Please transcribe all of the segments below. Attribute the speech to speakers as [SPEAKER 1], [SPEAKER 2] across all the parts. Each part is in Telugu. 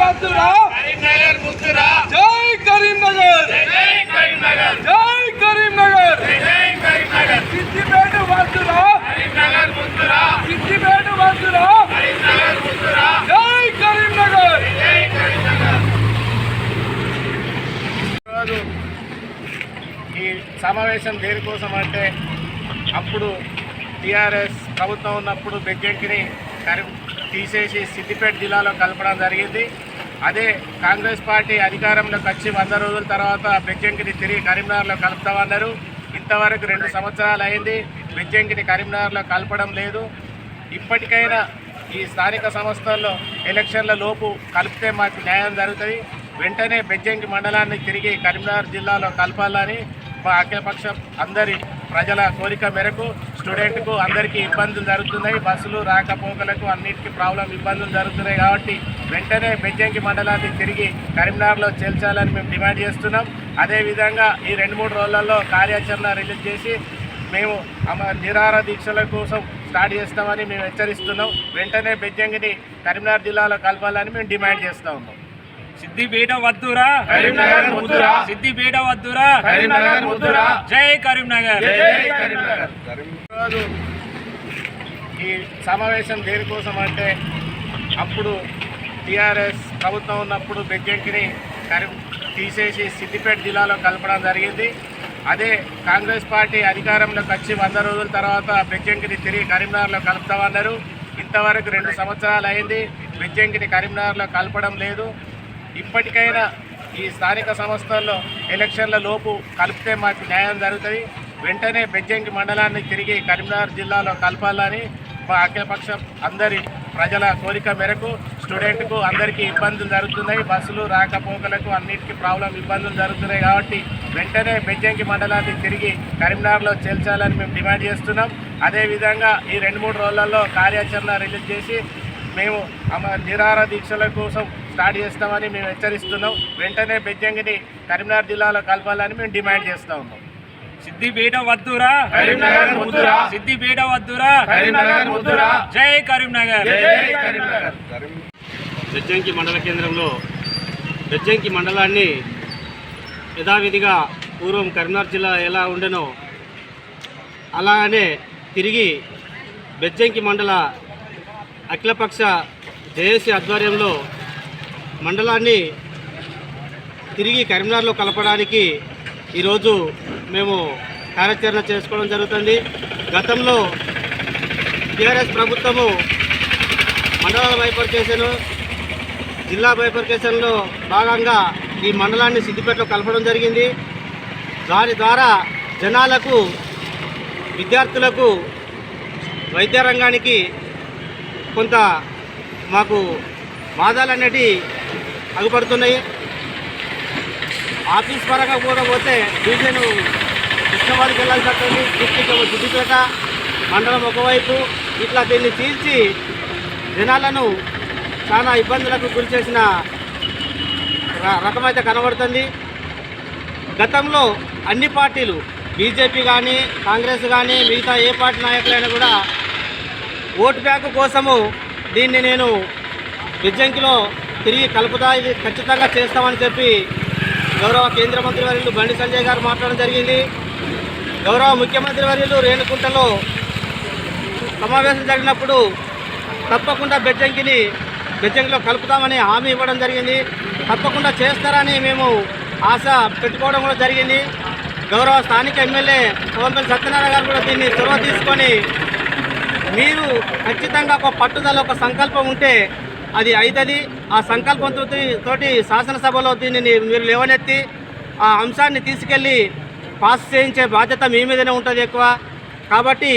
[SPEAKER 1] వద్దురా
[SPEAKER 2] కరీంనగర్ ముద్దురా
[SPEAKER 1] జై కరీంనగర్
[SPEAKER 2] జై కరీంనగర్.
[SPEAKER 1] జై కరీంనగర్
[SPEAKER 2] జై కరీంనగర్.
[SPEAKER 1] సిద్దిపేట వద్దురా
[SPEAKER 2] కరీంనగర్ ముద్దురా
[SPEAKER 1] సిద్దిపేట వద్దురా
[SPEAKER 2] కరీంనగర్ ముద్దురా
[SPEAKER 1] జై కరీంనగర్
[SPEAKER 2] జై కరీంనగర్.
[SPEAKER 3] ఈరోజు ఈ సమావేశం దేనికోసం అంటే అప్పుడు టీఆర్ఎస్ ప్రభుత్వం ఉన్నప్పుడు బెజ్జంకిని కరి తీసేసి సిద్దిపేట జిల్లాలో కలపడం జరిగింది. అదే కాంగ్రెస్ పార్టీ అధికారంలోకి వచ్చి వంద రోజుల తర్వాత బెజ్జంకిని తిరిగి కరీంనగర్లో కలుపుతామన్నారు. ఇంతవరకు రెండు సంవత్సరాలు అయింది బెజ్జంకిని కరీంనగర్లో కలపడం లేదు. ఇప్పటికైనా ఈ స్థానిక సంస్థల్లో ఎలక్షన్ల లోపు కలిపితే మాకు న్యాయం జరుగుతుంది. వెంటనే బెజ్జంకి మండలాన్ని తిరిగి కరీంనగర్ జిల్లాలో కలపాలని మా అఖిలపక్షం అందరి ప్రజల కోరిక మేరకు స్టూడెంట్కు అందరికీ ఇబ్బందులు జరుగుతున్నాయి. బస్సులు రాకపోకలకు అన్నిటికీ ప్రాబ్లం ఇబ్బందులు జరుగుతున్నాయి కాబట్టి వెంటనే బెజ్జంకి మండలాన్ని తిరిగి కరీంనగర్లో చేల్చాలని మేము డిమాండ్ చేస్తున్నాం. అదేవిధంగా ఈ రెండు మూడు రోజులలో కార్యాచరణ రిలీజ్ చేసి మేము నిరార నిరాహార దీక్షల కోసం స్టార్ట్ చేస్తామని మేము హెచ్చరిస్తున్నాం. వెంటనే బెజ్జంగిని కరీంనగర్ జిల్లాలో కలపాలని మేము డిమాండ్ చేస్తూ ఉన్నాం.
[SPEAKER 1] సిద్దిపేట వద్దురా.
[SPEAKER 2] కరీంనగర్ ముద్దురా.
[SPEAKER 1] సిద్దిపేట వద్దురా.
[SPEAKER 2] కరీంనగర్ ముద్దురా.
[SPEAKER 1] జై కరీంనగర్.
[SPEAKER 2] జై కరీంనగర్.
[SPEAKER 3] ఈరోజు ఈ సమావేశం దేనికోసం అంటే అప్పుడు టీఆర్ఎస్ ప్రభుత్వం ఉన్నప్పుడు బెజ్జంకిని కరి తీసేసి సిద్దిపేట జిల్లాలో కలపడం జరిగింది. అదే కాంగ్రెస్ పార్టీ అధికారంలోకి వచ్చి వంద రోజుల తర్వాత బెజ్జంకిని తిరిగి కరీంనగర్లో కలుపుతామన్నారు. ఇంతవరకు రెండు సంవత్సరాలు అయింది బెజ్జంకిని కరీంనగర్లో కలపడం లేదు. ఇప్పటికైనా ఈ స్థానిక సంస్థల్లో ఎలక్షన్ల లోపు కలిపితే మాకు న్యాయం జరుగుతుంది. వెంటనే బెజ్జంకి మండలాన్ని తిరిగి కరీంనగర్ జిల్లాలో కలపాలని మా అఖిలపక్షం అందరి ప్రజల కోరిక మేరకు స్టూడెంట్కు అందరికీ ఇబ్బందులు జరుగుతున్నాయి. బస్సులు రాకపోకలకు అన్నిటికీ ప్రాబ్లం ఇబ్బందులు జరుగుతున్నాయి కాబట్టి వెంటనే బెజ్జంకి మండలాన్ని తిరిగి కరీంనగర్లో చేల్చాలని మేము డిమాండ్ చేస్తున్నాం. అదేవిధంగా ఈ రెండు మూడు రోజులలో కార్యాచరణ రిలీజ్ చేసి మేము నిరాహార దీక్షల కోసం స్టార్ట్ చేస్తామని మేము హెచ్చరిస్తున్నాం. వెంటనే బెజ్జంగిని కరీంనగర్ జిల్లాలో కలపాలని మేము డిమాండ్ చేస్తూ ఉన్నాం.
[SPEAKER 1] సిద్దిపేట వద్దురా.
[SPEAKER 2] కరీంనగర్ ముద్దురా.
[SPEAKER 1] సిద్దిపేట వద్దురా.
[SPEAKER 2] కరీంనగర్ ముద్దురా.
[SPEAKER 1] జై కరీంనగర్.
[SPEAKER 2] జై కరీంనగర్.
[SPEAKER 3] బెజ్జంకి మండల కేంద్రంలో బెజ్జంకి మండలాన్ని యథావిధిగా పూర్వం కరీంనగర్ జిల్లా ఎలా ఉండెనో అలానే తిరిగి బెజ్జంకి మండల అఖిలపక్ష జేఏసీ ఆధ్వర్యంలో మండలాన్ని తిరిగి కరీంనగర్లో కలపడానికి ఈరోజు మేము కార్యాచరణ చేసుకోవడం జరుగుతుంది. గతంలో టీఆర్ఎస్ ప్రభుత్వము మండలాల బైపర్కేషన్ జిల్లా బైపర్కేషన్లో భాగంగా ఈ మండలాన్ని సిద్దిపేటలో కలపడం జరిగింది. దాని ద్వారా జనాలకు విద్యార్థులకు వైద్య రంగానికి కొంత మాకు బాధలు అనేటివి అగుపడుతున్నాయి ఆఫీస్ పరంగా కూడా పోతే డివిజన్ కృష్ణవాడికి వెళ్ళాల్సి వస్తుంది డిస్టిక్ సిద్దిపేట మండలం ఒకవైపు. ఇట్లా దీన్ని తీర్చి జనాలను చాలా ఇబ్బందులకు గురి చేసిన రకమైతే కనబడుతుంది. గతంలో అన్ని పార్టీలు బీజేపీ కానీ కాంగ్రెస్ కానీ మిగతా ఏ పార్టీ నాయకులైనా కూడా ఓటు బ్యాంకు కోసము దీన్ని నేను బిజ్జంకిలో తిరిగి కలుపుతా ఇది ఖచ్చితంగా చేస్తామని చెప్పి గౌరవ కేంద్ర మంత్రి వర్యులు బండి సంజయ్ గారు మాట్లాడడం జరిగింది. గౌరవ ముఖ్యమంత్రి వర్యులు రేణుకుంటలో సమావేశం జరిగినప్పుడు తప్పకుండా బెజ్జంకిని బెజ్జంకిలో కలుపుతామని హామీ ఇవ్వడం జరిగింది. తప్పకుండా చేస్తారని మేము ఆశ పెట్టుకోవడం కూడా జరిగింది. గౌరవ స్థానిక ఎమ్మెల్యే సోంపల్లి సత్యనారాయణ గారు కూడా దీన్ని చొరవ తీసుకొని మీరు ఖచ్చితంగా ఒక పట్టుదల ఒక సంకల్పం ఉంటే అది అవుతుంది ఆ సంకల్పంతో తోటి శాసనసభలో దీనిని మీరు లేవనెత్తి ఆ అంశాన్ని తీసుకెళ్ళి పాస్ చేయించే బాధ్యత మీ మీదనే ఉంటుంది ఎక్కువ. కాబట్టి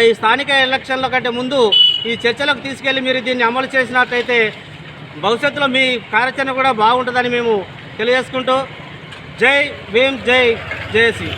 [SPEAKER 3] ఈ స్థానిక ఎలక్షన్ల కంటే ముందు ఈ చర్చలకు తీసుకెళ్ళి మీరు దీన్ని అమలు చేసినట్లయితే భవిష్యత్తులో మీ కార్యాచరణ కూడా బాగుంటుందని మేము తెలియజేసుకుంటూ జై భీమ్ జై జేసీ